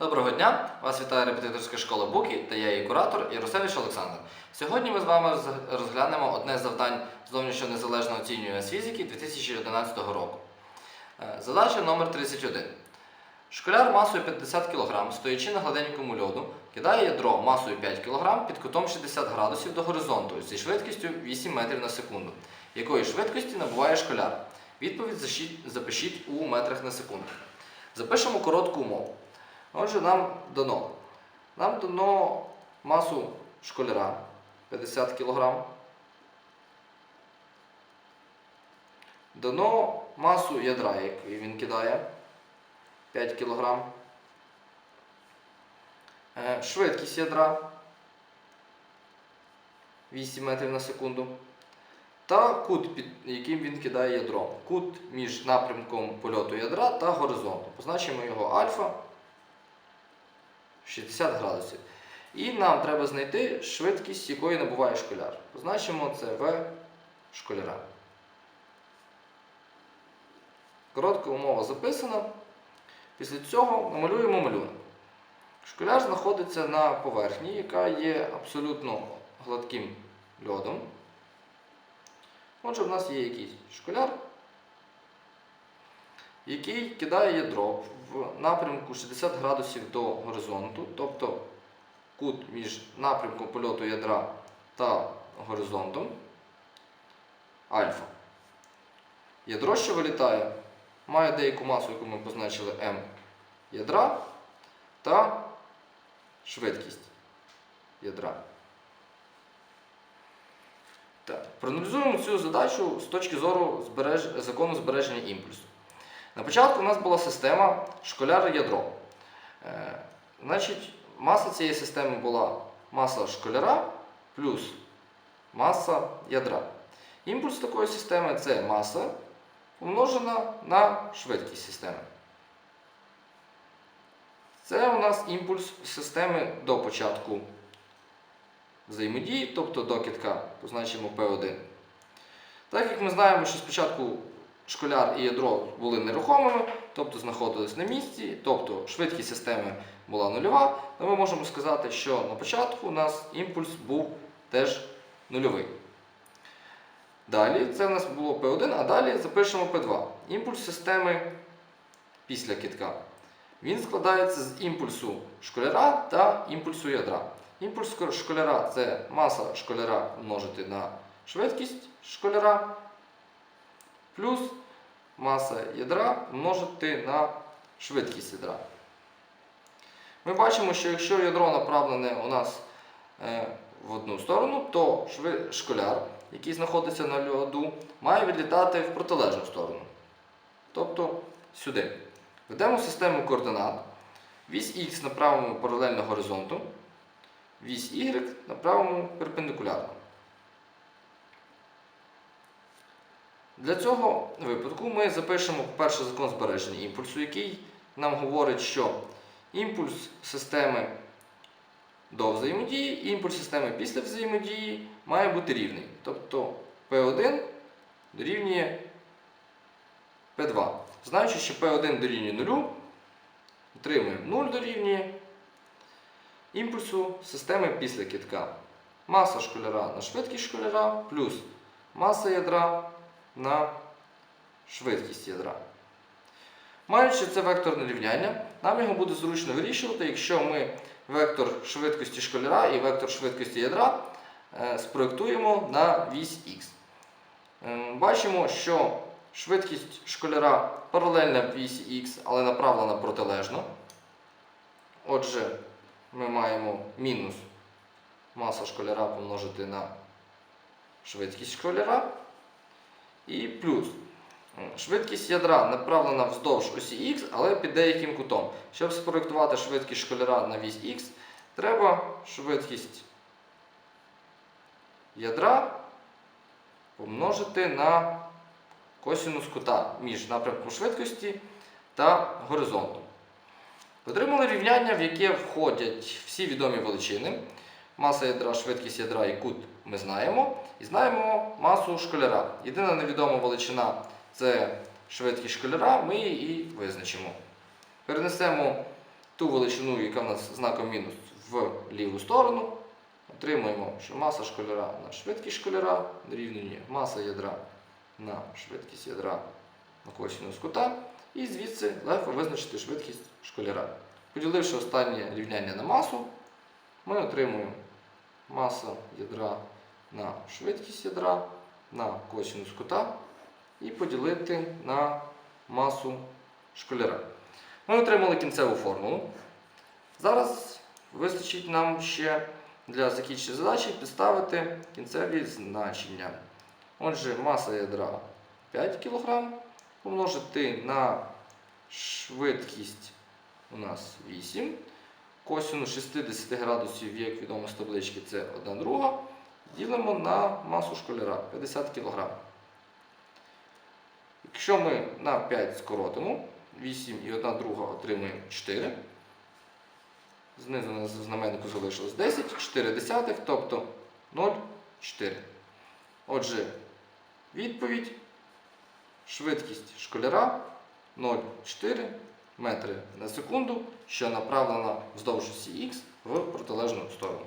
Доброго дня! Вас вітає репетиторська школа Буки та я її куратор Яросевич Олександр. Сьогодні ми з вами розглянемо одне з завдань зовнішньо незалежного оцінювання з фізики 2011 року. Е, Задача номер 31. Школяр масою 50 кг, стоячи на гладенькому льоду, кидає ядро масою 5 кг під кутом 60 градусів до горизонту зі швидкістю 8 метрів на секунду. Якої швидкості набуває школяр? Відповідь запишіть у метрах на секунду. Запишемо коротку умову. Отже, нам дано. Нам дано масу школяра 50 кг. Дано масу ядра, яку він кидає 5 кг. Е, Швидкість ядра 8 метрів на секунду. Та кут, під яким він кидає ядро. Кут між напрямком польоту ядра та горизонтом. Позначимо його альфа. 60 градусів. І нам треба знайти швидкість, якої набуває школяр. Позначимо це В школяра. Коротка умова записана. Після цього намалюємо малюнок. Школяр знаходиться на поверхні, яка є абсолютно гладким льодом. Отже, в нас є якийсь школяр, який кидає ядро в напрямку 60 градусів до горизонту, тобто кут між напрямком польоту ядра та горизонтом альфа. Ядро, що вилітає, має деяку масу, яку ми позначили М ядра та швидкість ядра. Так, проаналізуємо цю задачу з точки зору збереж... закону збереження імпульсу. На початку у нас була система школяр-ядро. Е, значить, маса цієї системи була маса школяра плюс маса ядра. Імпульс такої системи це маса помножена на швидкість системи. Це у нас імпульс системи до початку взаємодії, тобто до китка, позначимо P1. Так як ми знаємо, що спочатку школяр і ядро були нерухомими, тобто знаходились на місці, тобто швидкість системи була нульова, то ми можемо сказати, що на початку у нас імпульс був теж нульовий. Далі це у нас було P1, а далі запишемо P2. Імпульс системи після китка. Він складається з імпульсу школяра та імпульсу ядра. Імпульс школяра це маса школяра множити на швидкість школяра плюс маса ядра множити на швидкість ядра. Ми бачимо, що якщо ядро направлене у нас е, в одну сторону, то школяр, який знаходиться на льоду, має відлітати в протилежну сторону. Тобто сюди. Ведемо систему координат. Вісь Х направимо паралельно горизонту, вісь Y направимо перпендикулярно. Для цього випадку ми запишемо перший закон збереження імпульсу, який нам говорить, що імпульс системи до взаємодії і імпульс системи після взаємодії має бути рівний. Тобто P1 дорівнює P2. Знаючи, що P1 дорівнює 0, отримуємо 0 дорівнює імпульсу системи після китка. Маса школяра на швидкість школяра плюс маса ядра на швидкість ядра. Маючи це векторне рівняння, нам його буде зручно вирішувати, якщо ми вектор швидкості школяра і вектор швидкості ядра е, спроєктуємо на вісь Х. Е, Бачимо, що швидкість школяра паралельна вісі Х, але направлена протилежно. Отже, ми маємо мінус маса школяра помножити на швидкість школяра. І плюс швидкість ядра направлена вздовж осі Х, але під деяким кутом. Щоб спроєктувати швидкість школяра на вісь Х, треба швидкість ядра помножити на косинус кута між напрямком швидкості та горизонтом. Отримали рівняння, в яке входять всі відомі величини. Маса ядра, швидкість ядра і кут ми знаємо. І знаємо масу школяра. Єдина невідома величина це швидкість школяра, ми її визначимо. Перенесемо ту величину, яка в нас знаком мінус в ліву сторону, отримуємо, що маса школяра на швидкість школяра дорівнює маса ядра на швидкість ядра на косинус кута. І звідси легко визначити швидкість школяра. Поділивши останнє рівняння на масу, ми отримуємо маса ядра на швидкість ядра на косинус кута і поділити на масу школяра. Ми отримали кінцеву формулу. Зараз вистачить нам ще для закінчення задачі підставити кінцеві значення. Отже, маса ядра 5 кг помножити на швидкість у нас 8. Косинус 60 градусів, як відомо з таблички, це 1 друга. Ділимо на масу школяра 50 кг. Якщо ми на 5 скоротимо, 8 і 1 друга отримуємо 4. Знизу на знаменнику залишилось 10, 4 десятих, тобто 0,4. Отже, відповідь швидкість школяра 0,4 метри на секунду, що направлена вздовж осі Х в протилежну сторону.